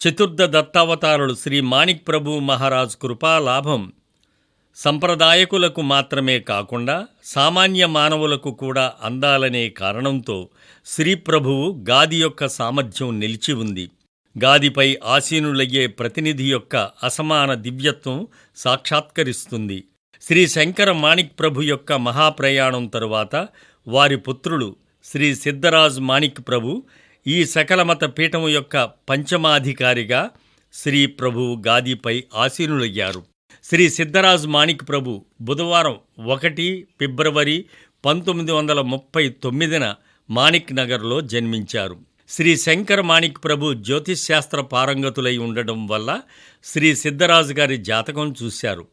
చతుర్థ దత్తావతారులు శ్రీ మాణిక్ ప్రభు మహారాజ్ కృపాలాభం సంప్రదాయకులకు మాత్రమే కాకుండా సామాన్య మానవులకు కూడా అందాలనే కారణంతో శ్రీ ప్రభువు గాది యొక్క సామర్థ్యం నిలిచి ఉంది. గాదిపై ఆసీనులయ్యే ప్రతినిధి యొక్క అసమాన దివ్యత్వం సాక్షాత్కరిస్తుంది. శ్రీ శంకర మాణిక్ ప్రభు యొక్క మహాప్రయాణం తరువాత వారి పుత్రులు శ్రీ సిద్ధరాజ్ మాణిక్ ప్రభు ఈ సకలమత పీఠం యొక్క పంచమాధికారిగా శ్రీ ప్రభు గాదిపై ఆసీనులయ్యారు. శ్రీ సిద్ధరాజ్ మాణిక్ ప్రభు బుధవారం ఒకటి ఫిబ్రవరి పంతొమ్మిది వందల ముప్పై తొమ్మిదిన మాణిక్ నగర్లో జన్మించారు. శ్రీ శంకర మాణిక్ ప్రభు జ్యోతిష్శాస్త్ర పారంగతులై ఉండడం వల్ల శ్రీ సిద్ధరాజు గారి జాతకం చూశారు.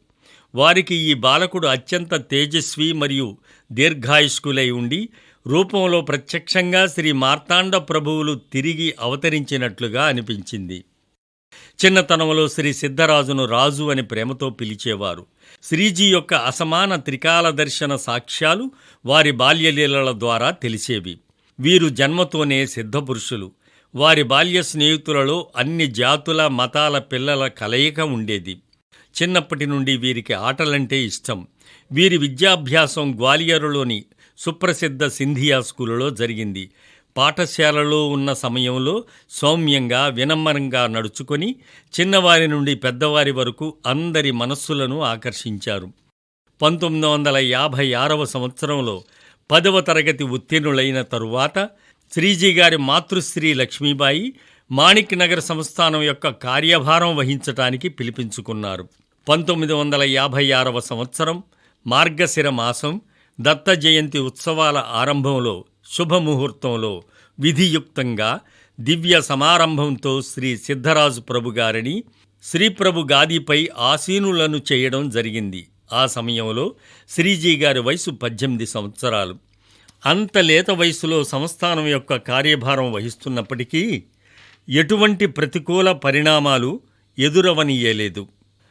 వారికి ఈ బాలకుడు అత్యంత తేజస్వి మరియు దీర్ఘాయుష్కులై ఉండి రూపంలో ప్రత్యక్షంగా శ్రీ మార్తాండ ప్రభువులు తిరిగి అవతరించినట్లుగా అనిపించింది. చిన్నతనంలో శ్రీ సిద్ధరాజును రాజు అని ప్రేమతో పిలిచేవారు. శ్రీజీ యొక్క అసమాన త్రికాల దర్శన సాక్ష్యాలు వారి బాల్యలీలల ద్వారా తెలిసేవి. వీరు జన్మతోనే సిద్ధపురుషులు. వారి బాల్య స్నేహితులలో అన్ని జాతుల మతాల పిల్లల కలయిక ఉండేది. చిన్నప్పటి నుండి వీరికి ఆటలంటే ఇష్టం. వీరి విద్యాభ్యాసం గ్వాలియరులోని సుప్రసిద్ధ సింధియా స్కూలులో జరిగింది. పాఠశాలలో ఉన్న సమయంలో సౌమ్యంగా వినమ్రంగా నడుచుకొని చిన్నవారి నుండి పెద్దవారి వరకు అందరి మనస్సులను ఆకర్షించారు. పంతొమ్మిది వందల యాభై ఆరవ సంవత్సరంలో పదవ తరగతి ఉత్తీర్ణులైన తరువాత శ్రీజీ గారి మాతృశ్రీ లక్ష్మీబాయి మాణిక్ నగర్ సంస్థానం యొక్క కార్యభారం వహించటానికి పిలిపించుకున్నారు. పంతొమ్మిది వందల యాభై ఆరవ సంవత్సరం మార్గశిర మాసం దత్త జయంతి ఉత్సవాల ఆరంభంలో శుభముహూర్తంలో విధియుక్తంగా దివ్య సమారంభంతో శ్రీ సిద్ధరాజు ప్రభుగారిని శ్రీప్రభు గాదిపై ఆసీనులను చేయడం జరిగింది. ఆ సమయంలో శ్రీజీ గారి వయసు పద్దెనిమిది సంవత్సరాలు. అంత లేత వయసులో సంస్థానం యొక్క కార్యభారం వహిస్తున్నప్పటికీ ఎటువంటి ప్రతికూల పరిణామాలు ఎదురవనీయలేదు.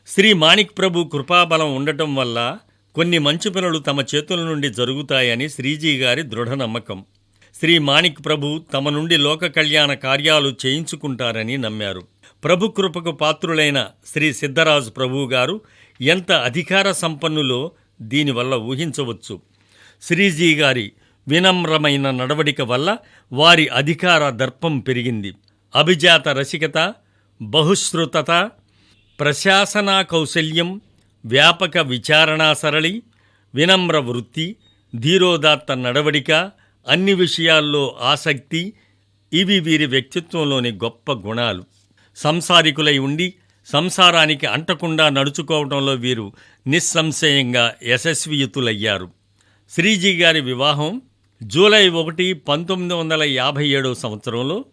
శ్రీ మాణిక్ ప్రభు కృపాబలం ఉండటం వల్ల కొన్ని మంచి పనులు తమ చేతుల నుండి జరుగుతాయని శ్రీజీ గారి దృఢ నమ్మకం. శ్రీ మాణిక్ ప్రభు తమ నుండి లోక కళ్యాణ కార్యాలు చేయించుకుంటారని నమ్మారు. ప్రభు కృపకు పాత్రులైన శ్రీ సిద్ధరాజు ప్రభు గారు ఎంత అధికార సంపన్నులో దీనివల్ల ఊహించవచ్చు. శ్రీజీ గారి వినమ్రమైన నడవడిక వల్ల వారి అధికార దర్పం పెరిగింది. అభిజాత రసికత బహుశ్రుతత ప్రశాసనా కౌశల్యం వ్యాపక విచారణా సరళి వినమ్ర వృత్తి ధీరోదాత్త నడవడిక అన్ని విషయాల్లో ఆసక్తి ఇవి వీరి వ్యక్తిత్వంలోని గొప్ప గుణాలు. సంసారికులై ఉండి సంసారానికి అంటకుండా నడుచుకోవడంలో వీరు నిస్సంశయంగా యశస్వియుతులయ్యారు. శ్రీజీ గారి వివాహం జూలై ఒకటి పంతొమ్మిది వందల యాభై ఏడవ సంవత్సరంలో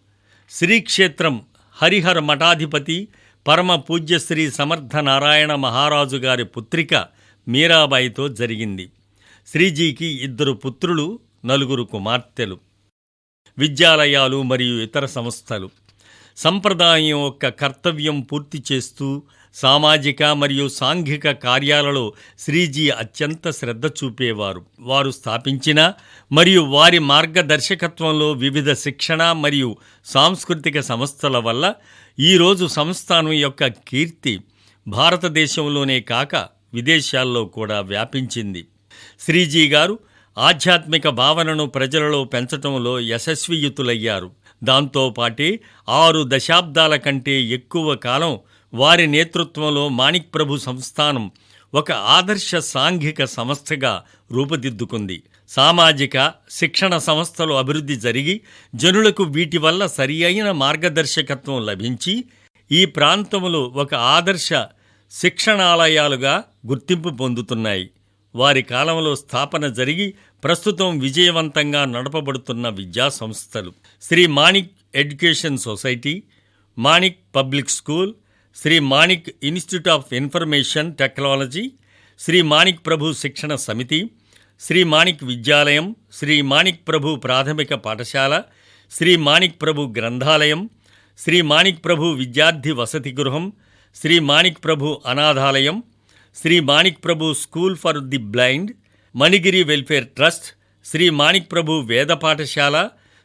శ్రీక్షేత్రం హరిహర మఠాధిపతి పరమ పూజ్య శ్రీ సమర్థ నారాయణ మహారాజు గారి పుత్రిక మీరాబాయితో జరిగింది. శ్రీజీకి ఇద్దరు పుత్రులు నలుగురు కుమార్తెలు. విద్యాలయాలు మరియు ఇతర సంస్థలు. సంప్రదాయం యొక్క కర్తవ్యం పూర్తి చేస్తూ సామాజిక మరియు సాంఘిక కార్యాలలో శ్రీజీ అత్యంత శ్రద్ధ చూపేవారు. వారు స్థాపించిన మరియు వారి మార్గదర్శకత్వంలో వివిధ శిక్షణ మరియు సాంస్కృతిక సంస్థల వల్ల ఈరోజు సంస్థానం యొక్క కీర్తి భారతదేశంలోనే కాక విదేశాల్లో కూడా వ్యాపించింది. శ్రీజీ గారు ఆధ్యాత్మిక భావనను ప్రజలలో పెంచటంలో యశస్వియుతులయ్యారు. దాంతోపాటే ఆరు దశాబ్దాల కంటే ఎక్కువ కాలం వారి నేతృత్వంలో మాణిక్ ప్రభు సంస్థానం ఒక ఆదర్శ సాంఘిక సంస్థగా రూపుదిద్దుకుంది. సామాజిక శిక్షణ సంస్థలు అభివృద్ధి జరిగి జనులకు వీటి వల్ల సరి అయిన మార్గదర్శకత్వం లభించి ఈ ప్రాంతములు ఒక ఆదర్శ శిక్షణాలయాలుగా గుర్తింపు పొందుతున్నాయి. వారి కాలంలో స్థాపన జరిగి ప్రస్తుతం విజయవంతంగా నడపబడుతున్న విద్యా సంస్థలు. Shri Manik education society Manik public school Shri Manik institute of information technology Shri Manik Prabhu శిక్షణ సమితి శ్రీ మాణిక్ విద్యాలయం శ్రీ మాణిక్ ప్రభు ప్రాథమిక పాఠశాల శ్రీ మాణిక్ ప్రభు గ్రంథాలయం శ్రీ మాణిక్ ప్రభు విద్యార్థి వసతి గృహం Shri Manik Prabhu అనాథాలయం Shri Manik Prabhu school for the blind Manigiri welfare trust Shri Manik Prabhu వేద పాఠశాల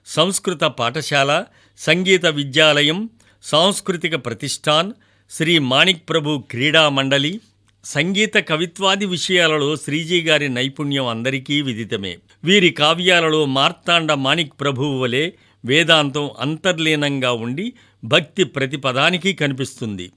సంస్కృత పాఠశాల సంగీత విద్యాలయం సాంస్కృతిక ప్రతిష్టాన్ శ్రీ మాణిక్ ప్రభు క్రీడా మండలి సంగీత కవిత్వాది విషయాలలో శ్రీజీ గారి నైపుణ్యం అందరికీ విదితమే. వీరి కావ్యాలలో మార్తాండ మాణిక్ ప్రభువు వలె వేదాంతం అంతర్లీనంగా ఉండి భక్తి ప్రతి పదానికి కనిపిస్తుంది.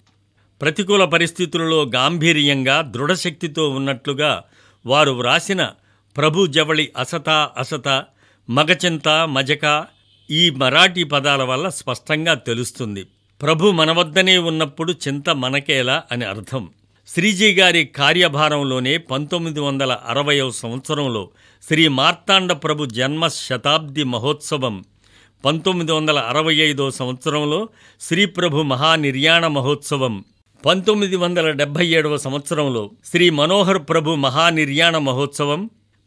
ప్రతికూల పరిస్థితులలో గాంభీర్యంగా దృఢశక్తితో ఉన్నట్లుగా వారు వ్రాసిన ప్రభు జవళి అసత అసత మగచింత మజక ఈ మరాఠీ పదాల వల్ల స్పష్టంగా తెలుస్తుంది. ప్రభు మన వద్దనే ఉన్నప్పుడు చింత మనకేలా అని అర్థం. శ్రీజీ గారి కార్యభారంలోనే పంతొమ్మిది వందల అరవయవ సంవత్సరంలో శ్రీ మార్తాండ ప్రభు జన్మ శతాబ్ది మహోత్సవం పంతొమ్మిది వందల అరవై ఐదో సంవత్సరంలో శ్రీ ప్రభు మహానిర్యాణ మహోత్సవం పంతొమ్మిది వందల డెబ్భై ఏడవ సంవత్సరంలో శ్రీ మనోహర్ ప్రభు మహానిర్యాణ మహోత్సవం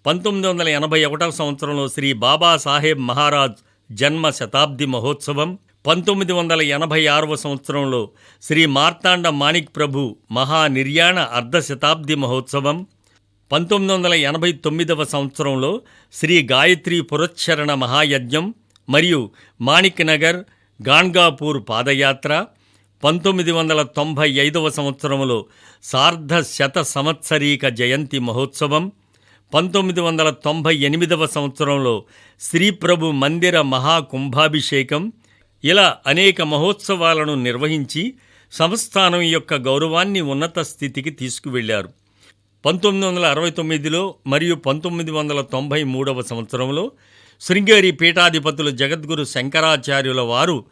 పంతొమ్మిది వందల ఎనభై ఒకటవ సంవత్సరంలో శ్రీ బాబాసాహెబ్ మహారాజ్ జన్మ శతాబ్ది మహోత్సవం పంతొమ్మిది వందల ఎనభై ఆరవ సంవత్సరంలో శ్రీ మార్తాండ మాణిక్ ప్రభు మహానిర్యాణ అర్ధ శతాబ్ది మహోత్సవం. పంతొమ్మిది వందల ఎనభై తొమ్మిదవ సంవత్సరంలో శ్రీ గాయత్రి పురచ్చరణ మహాయజ్ఞం మరియు మాణిక్ నగర్ గాన్గాపూర్ పాదయాత్ర. పంతొమ్మిది వందల తొంభై ఐదవ సంవత్సరంలో సార్ధ శత సంవత్సరీక జయంతి మహోత్సవం. పంతొమ్మిది వందల తొంభై ఎనిమిదవ సంవత్సరంలో శ్రీప్రభు మందిర మహాకుంభాభిషేకం. ఇలా అనేక మహోత్సవాలను నిర్వహించి సంస్థానం యొక్క గౌరవాన్ని ఉన్నత స్థితికి తీసుకువెళ్ళారు. పంతొమ్మిది వందల అరవై తొమ్మిదిలో మరియు పంతొమ్మిది వందల తొంభై మూడవ సంవత్సరంలో శృంగేరి పీఠాధిపతులు జగద్గురు శంకరాచార్యుల వారు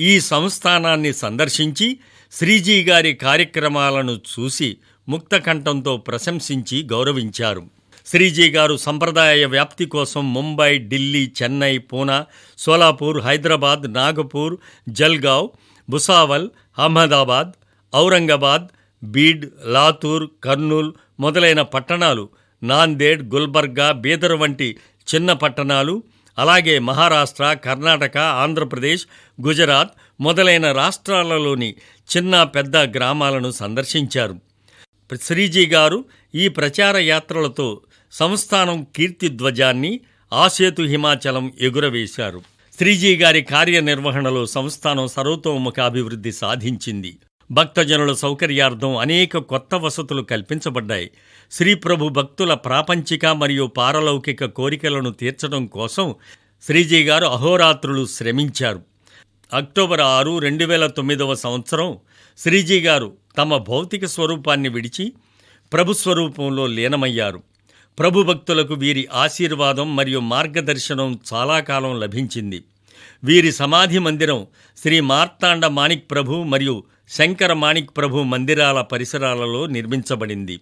ఈ సంస్థానాన్ని సందర్శించి శ్రీజీ గారి కార్యక్రమాలను చూసి ముక్తకంఠంతో ప్రశంసించి గౌరవించారు. శ్రీజీ గారు సంప్రదాయ వ్యాప్తి కోసం ముంబై ఢిల్లీ చెన్నై పూనా సోలాపూర్ హైదరాబాద్ నాగపూర్ జల్గావ్ భుసావల్ అహ్మదాబాద్ ఔరంగాబాద్ బీడ్ లాతూర్ కర్నూల్ మొదలైన పట్టణాలు నాందేడ్ గుల్బర్గా బీదర్ వంటి చిన్న పట్టణాలు అలాగే మహారాష్ట్ర కర్ణాటక ఆంధ్రప్రదేశ్ గుజరాత్ మొదలైన రాష్ట్రాలలోని చిన్న పెద్ద గ్రామాలను సందర్శించారు. శ్రీజీ గారు ఈ ప్రచార యాత్రలతో సంస్థానం కీర్తి ధ్వజాన్ని ఆసేతు హిమాచలం ఎగురవేశారు. శ్రీజీ గారి కార్యనిర్వహణలో సంస్థానం సర్వతోముఖ అభివృద్ధి సాధించింది. భక్తజనుల సౌకర్యార్థం అనేక కొత్త వసతులు కల్పించబడ్డాయి. శ్రీప్రభు భక్తుల ప్రాపంచిక మరియు పారలౌకిక కోరికలను తీర్చడం కోసం శ్రీజీ గారు అహోరాత్రులు శ్రమించారు. అక్టోబర్ ఆరు రెండు వేల తొమ్మిదవ సంవత్సరం శ్రీజీ గారు తమ భౌతిక స్వరూపాన్ని విడిచి ప్రభు స్వరూపంలో లీనమయ్యారు. ప్రభు భక్తులకు వీరి ఆశీర్వాదం మరియు మార్గదర్శనం చాలా కాలం లభించింది. వీరి సమాధి మందిరం శ్రీ మార్తాండ మాణిక్ ప్రభు మరియు శంకర మాణిక్ ప్రభు మందిరాల పరిసరాలలో నిర్మించబడింది.